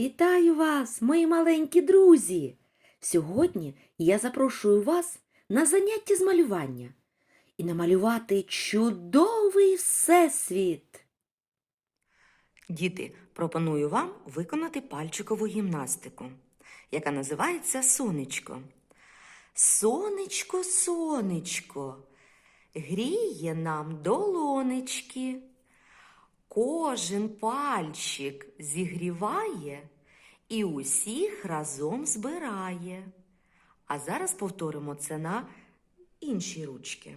Вітаю вас, мої маленькі друзі! Сьогодні я запрошую вас на заняття з малювання і намалювати чудовий всесвіт. Діти, пропоную вам виконати пальчикову гімнастику, яка називається сонечко. Сонечко, сонечко, гріє нам долонечки. Кожен пальчик зігріває і усіх разом збирає. А зараз повторимо це на інші ручки.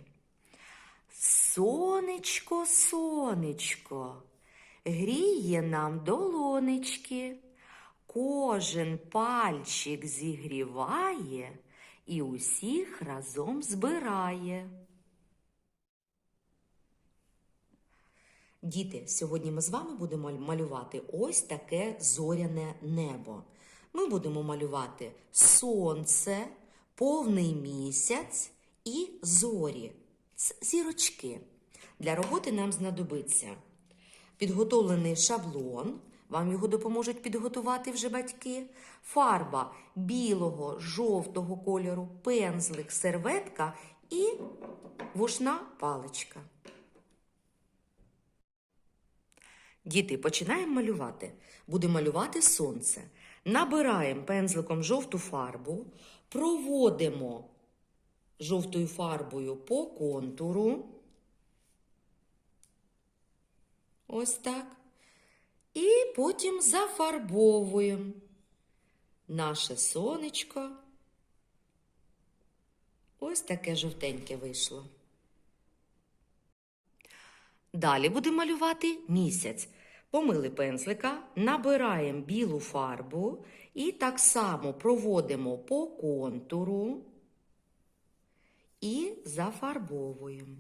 Сонечко, сонечко, гріє нам долонечки, кожен пальчик зігріває і усіх разом збирає. Діти, сьогодні ми з вами будемо малювати ось таке зоряне небо. Ми будемо малювати сонце, повний місяць і зорі, зірочки. Для роботи нам знадобиться підготовлений шаблон. Вам його допоможуть підготувати вже батьки. Фарба білого, жовтого кольору, пензлик, серветка і вушна паличка. Діти, починаємо малювати. Будемо малювати сонце. Набираємо пензликом жовту фарбу, проводимо жовтою фарбою по контуру. Ось так. І потім зафарбовуємо наше сонечко. Ось таке жовтеньке вийшло. Далі будемо малювати місяць. Помили пензлика, набираємо білу фарбу і так само проводимо по контуру і зафарбовуємо.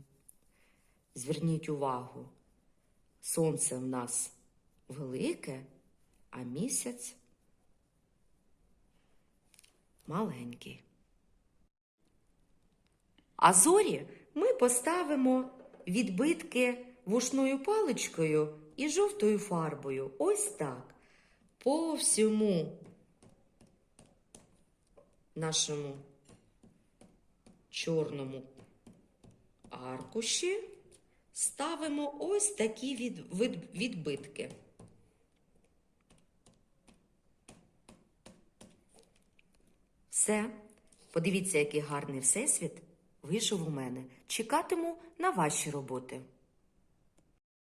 Зверніть увагу, сонце в нас велике, а місяць маленький. А зорі ми поставимо відбитки вушною паличкою і жовтою фарбою. Ось так. По всьому нашому чорному аркуші ставимо ось такі від, від- відбитки. Все. Подивіться, який гарний всесвіт вийшов у мене. Чекатиму на ваші роботи.